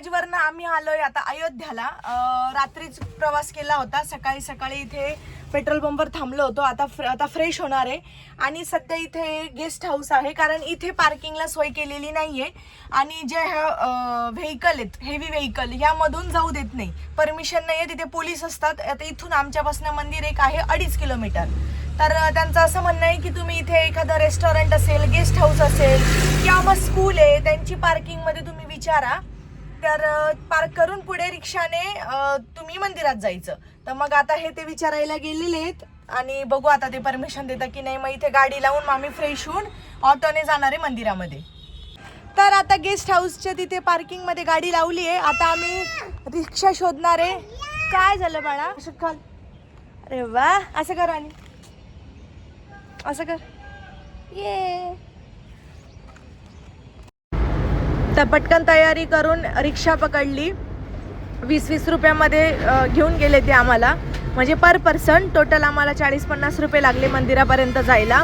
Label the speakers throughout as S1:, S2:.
S1: प्रयागराजवरनं आम्ही आलोय आता अयोध्याला. रात्रीच प्रवास केला होता. सकाळी सकाळी इथे पेट्रोल पंपवर थांबलो होतो. आता फ्र- आता फ्रेश होणार आहे. आणि सध्या इथे गेस्ट हाऊस आहे. कारण इथे पार्किंगला सोय केलेली नाहीये. आणि जे व्हेकल आहेत हेवी व्हेकल यामधून जाऊ देत नाही. परमिशन नाहीये. तिथे पोलीस असतात. आता इथून आमच्यापासून मंदिर एक आहे अडीच किलोमीटर. तर त्यांचं असं म्हणणं आहे की तुम्ही इथे एखादं रेस्टॉरंट असेल गेस्ट हाऊस असेल किंवा मग स्कूल आहे त्यांची पार्किंगमध्ये तुम्ही विचारा. तर पार्क करून पुढे रिक्षाने तुम्ही मंदिरात जायचं. तर मग आता हे ते विचारायला गेलेले आहेत आणि बघू आता ते परमिशन देतात की नाही. मग इथे गाडी लावून मग आम्ही फ्रेश होऊन ऑटोने जाणार आहे मंदिरामध्ये. तर आता गेस्ट हाऊसच्या तिथे पार्किंगमध्ये गाडी लावली आहे. आता आम्ही रिक्षा शोधणार आहे. काय झालं बाळा? असं खाल अरे वा असं कर आणि. असं कर. ये. तर पटकन तयारी करून रिक्षा पकडली. वीस वीस रुपयामध्ये घेऊन गेले ते आम्हाला. म्हणजे पर पर्सन टोटल आम्हाला चाळीस पन्नास रुपये लागले मंदिरापर्यंत जायला.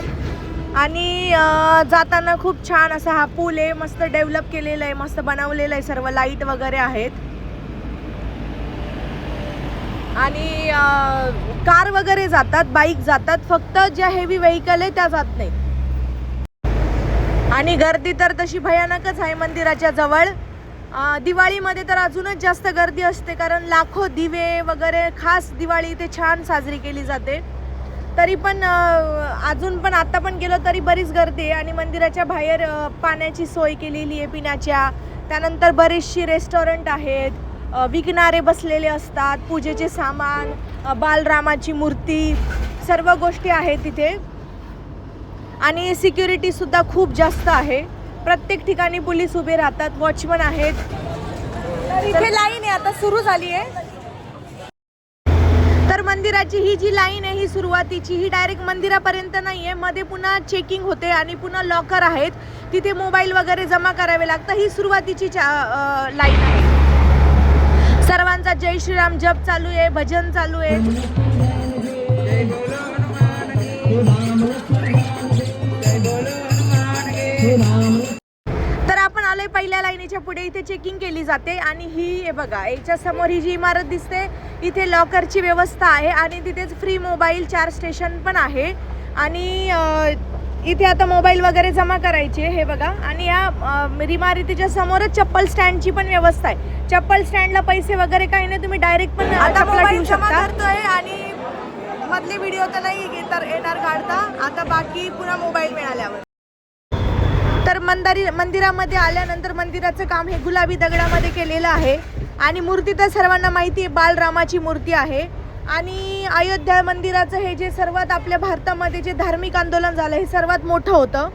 S1: आणि जाताना खूप छान असा हा पूल आहे. मस्त डेव्हलप केलेला आहे मस्त बनवलेलं आहे सर्व. लाइट वगैरे आहेत. आणि कार वगैरे जातात बाईक जातात. फक्त ज्या हेवी व्हेकल आहे त्या जात नाही आणि गर्दी तर तशी भयानकच आहे मंदिराच्या जवळ. दिवाळीमध्ये तर अजूनच जास्त गर्दी असते कारण लाखो दिवे वगैरे खास दिवाळी इथे छान साजरी केली जाते. तरी पण अजून पण आत्ता पण गेलो तरी बरीच गर्दी आहे आणि मंदिराच्या बाहेर पाण्याची सोय केलेली आहे पिण्याच्या. त्यानंतर बरीचशी रेस्टॉरंट आहेत. विकणारे बसलेले असतात पूजेचे सामान बालरामाची मूर्ती सर्व गोष्टी आहेत तिथे. आणि सिक्युरिटीसुद्धा खूप जास्त आहे. प्रत्येक ठिकाणी पोलीस उभे राहतात वॉचमन आहेत. तर इथे लाईन आहे आता सुरू झाली आहे. तर मंदिराची ही जी लाईन आहे ही सुरुवातीची ही डायरेक्ट मंदिरापर्यंत नाही आहे मध्ये पुन्हा चेकिंग होते आणि पुन्हा लॉकर आहेत. तिथे मोबाईल वगैरे जमा करावे लागतं. ही सुरुवातीची लाईन आहे. सर्वांचा जय श्रीराम जप चालू आहे भजन चालू आहे. आलोय पहिल्या लाईनीच्या पुढे इथे चेकिंग केली जाते आणि ही हे बघा याच्या समोर ही जी इमारत दिसते इथे लॉकरची व्यवस्था आहे आणि तिथेच फ्री मोबाईल चार स्टेशन पण आहे. आणि इथे आता मोबाईल वगैरे जमा करायचे हे बघा. आणि या इमारतीच्या समोरच चप्पल स्टँडची पण व्यवस्था आहे. चप्पल स्टँडला पैसे वगैरे काही नाही तुम्ही डायरेक्ट पण
S2: आता मोबाईल जमा
S1: शकता.
S2: करतोय आणि मधले व्हिडिओ तर नाही येणार काढता. आता बाकी पुन्हा मोबाईल मिळाल्यावर.
S1: तर मंदारी मंदिरामध्ये आल्यानंतर मंदिराचं काम हे गुलाबी दगडामध्ये केलेलं आहे. आणि मूर्ती तर सर्वांना माहिती आहे बालरामाची मूर्ती आहे. आणि अयोध्या मंदिराचं हे जे सर्वात आपल्या भारतामध्ये जे धार्मिक आंदोलन झालं हे सर्वात मोठं होतं.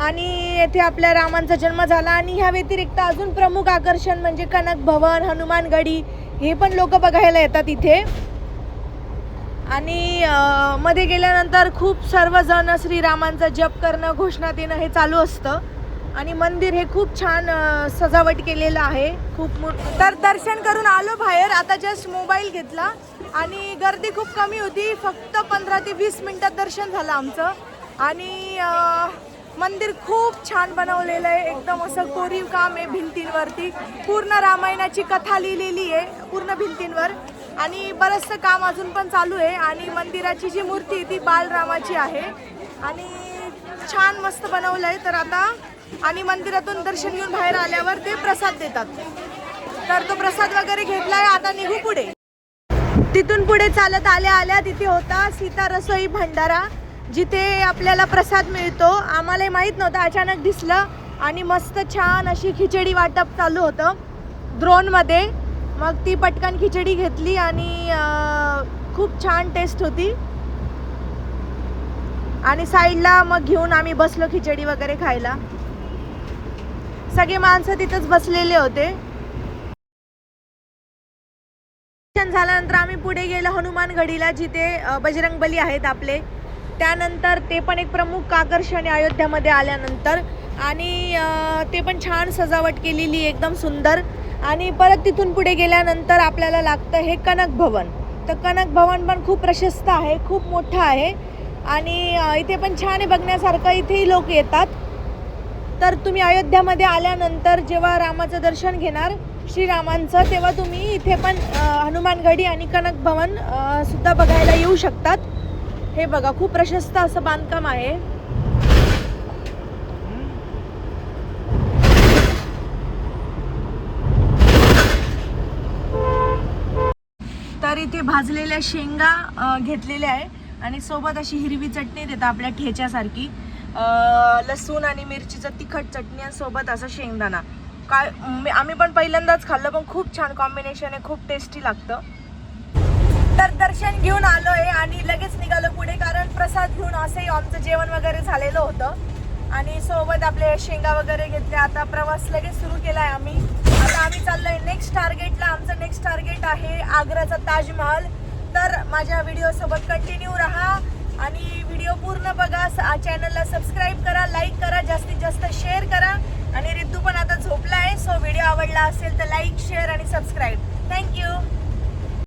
S1: आणि येथे आपल्या रामांचा जन्म झाला. आणि ह्या व्यतिरिक्त अजून प्रमुख आकर्षण म्हणजे कनक भवन हनुमानगडी हे पण लोक बघायला येतात इथे. आणि मध्ये गेल्यानंतर खूप सर्वजण श्रीरामांचा जप करणं घोषणा देणं हे चालू असतं. आणि मंदिर हे खूप छान सजावट केलेलं आहे. खूप मोठं
S2: तर दर्शन करून आलो बाहेर. आता जस्ट मोबाईल घेतला. आणि गर्दी खूप कमी होती. फक्त पंधरा ते वीस मिनटात दर्शन झालं आमचं. आणि मंदिर खूप छान बनवलेलं आहे. एकदम असं कोरीव काम आहे भिंतींवरती. पूर्ण रामायणाची कथा लिहिलेली आहे. पूर्ण भिंतींवर. आणि बरंचसं काम अजून पण चालू आहे आणि मंदिराची जी मूर्ती आहे ती बालरामाची आहे. आणि छान मस्त बनवलं आहे. तर आता आणि मंदिरातून दर्शन घेऊन बाहेर आल्यावर ते प्रसाद देतात. तर तो प्रसाद वगैरे घेतलाय आता निघू पुढे.
S1: तिथून पुढे चालत आल्या आल्या तिथे होता सीता रसोई भंडारा जिथे आपल्याला प्रसाद मिळतो. आम्हाला माहीत नव्हतं अचानक दिसलं आणि मस्त छान अशी खिचडी वाटप चालू होतं. द्रोणमध्ये. मग ती पटकन खिचडी घेतली आणि खूप छान टेस्ट होती. आणि साईडला मग घेऊन आम्ही बसलो खिचडी वगैरे खायला. सगळे माणसं तिथंच बसलेले होते. झाल्यानंतर आम्ही पुढे गेलो हनुमान गडीला जिथे बजरंगबली आहेत आपले. त्यानंतर ते पण एक प्रमुख आकर्षण आहे अयोध्यामध्ये आल्यानंतर. आणि ते पण छान सजावट केलेली एकदम सुंदर. आणि परत तिथून पुढे गेल्यानंतर आपल्याला लागतं हे कनक भवन. तर कनक भवन पण खूप प्रशस्त आहे खूप मोठं आहे. आणि इथे पण छान आहे बघण्यासारखं. इथेही लोक येतात. तर तुम्ही अयोध्यामध्ये आल्यानंतर जेव्हा रामाचं दर्शन घेणार श्रीरामांचं तेव्हा तुम्ही इथे पण हनुमानगढी हनुमानगडी आणि कनक भवन सुद्धा बघायला येऊ शकतात. हे बघा खूप प्रशस्त असं बांधकाम आहे. तर इथे भाजलेल्या शेंगा घेतलेल्या आहे. आणि सोबत अशी हिरवी चटणी देतात आपल्या ठेच्यासारखी. लसूण आणि मिरचीचं तिखट चटणी आणि सोबत असं शेंगदाणा. काय मी- आम्ही पण पहिल्यांदाच खाल्लं पण खूप छान कॉम्बिनेशन आहे खूप टेस्टी लागतं. तर दर्शन घेऊन आलोय आणि लगेच निघालो पुढे कारण प्रसाद घेऊन असंही आमचं जेवण वगैरे झालेलं होतं. आणि सोबत आपले शेंगा वगैरे घेतले. आता प्रवास लगेच सुरू केलाय आम्ही. आता आम्ही चाललोय नेक्स्ट टार्गेटला आमचं नेक्स्ट टार्गेट आहे आग्राचा ताजमहल. तर माझ्या व्हिडिओ सोबत कंटिन्यू राहा. आणि व्हिडिओ पूर्ण बघा. चॅनलला सबस्क्राईब करा लाईक करा जास्तीत जास्त शेअर करा. आणि रिद्दू पण आता झोपला आहे सो व्हिडिओ आवडला असेल तर लाईक शेअर आणि सबस्क्राईब